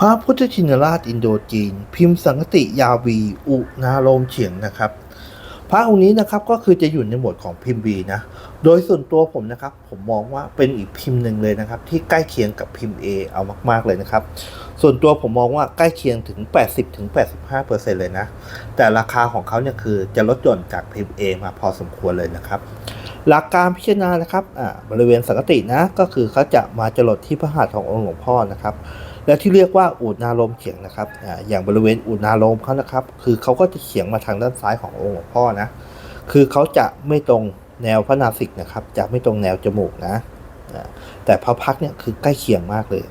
พระพุทธชินราชอินโดจีน พิมพ์สังกติยาวี อุนาโลมเฉียงนะครับ พระองค์นี้นะครับก็คือจะอยู่ในหมวดของพิมพ์บีนะ โดยส่วนตัวผมนะครับ ผมมองว่าเป็นอีกพิมพ์หนึ่งเลยนะครับ ที่ใกล้เคียงกับพิมพ์ A เอามาก ๆเลยนะครับ ส่วนตัวผมมองว่าใกล้เคียงถึง 80ถึง85เปอร์เลยนะ แต่ราคาของเขาเนี่ยคือจะลดหย่อนจากพิมพ์ A มาพอสมควรเลยนะครับ หลักการพิจารณานะครับอ่าบริเวณสังกตินะก็คือเขาจะมาจรดที่พระหัตถ์ขององค์หลวงพ่อนะครับและที่เรียกว่าอูดนาลมเฉียงนะครับอ่าอย่างบริเวณอูดนาลมเขานะครับ คือเขาก็จะเฉียงมาทางด้านซ้ายขององค์หลวงพ่อนะ คือเขาจะไม่ตรงแนวพระนาสิกนะครับ จะไม่ตรงแนวจมูกนะอ่าแต่พระพักเนี่ยคือใกล้เคียงมากเลย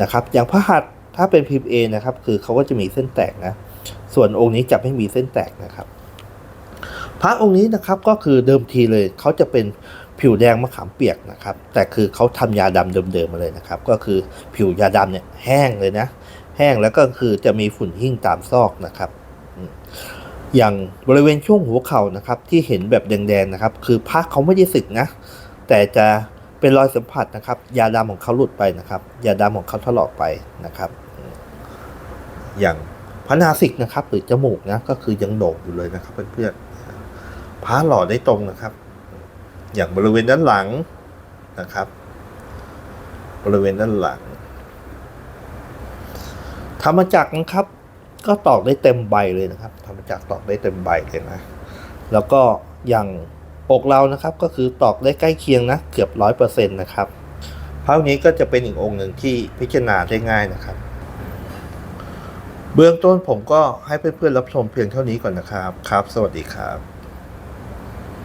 นะครับ อย่างพระหัตถ์ ถ้าเป็นพิมพ์เอนะครับ คือเขาก็จะมีเส้นแตกนะ ส่วนองค์นี้จะไม่มีเส้นแตกนะครับ พระองค์นี้นะครับก็คือเดิมทีเลยเขาจะเป็นผิวแดงมะขามเปียกนะครับ แต่คือเขาทำยาดำเดิมๆมาเลยนะครับ ก็คือผิวยาดำเนี่ยแห้งเลยนะ แห้งแล้วก็คือจะมีฝุ่นหิ้งตามซอกนะครับอืมอย่างบริเวณช่วงหัวเข่านะครับ ที่เห็นแบบแดงๆนะครับ คือพระเขาไม่ได้สึกนะ แต่จะเป็นรอยสัมผัสนะครับ ยาดำของเขาหลุดไปนะครับ ยาดำของเขาถลอกไปนะครับ อย่างพระนาสิกนะครับหรือจมูกนะก็คือยังโด่งอยู่เลยนะครับเพื่อนๆพระหล่อได้ตรงนะครับ อย่างบริเวณด้านหลังนะครับ บริเวณด้านหลังธรรมจักรนะครับ ก็ตอกได้เต็มใบเลยนะครับธรรมจักรตอกได้เต็มใบเลยนะ แล้วก็อย่างอกเรานะครับ ก็คือตอกได้ใกล้เคียงนะเกือบร้อยเปอร์เซ็นต์นะครับพระนี้ก็จะเป็นอีกองค์หนึ่งที่พิจารณาได้ง่ายนะครับ เบื้องต้นผมก็ให้เพื่อนๆรับชมเพียงเท่านี้ก่อนนะครับ ครับ สวัสดีครับ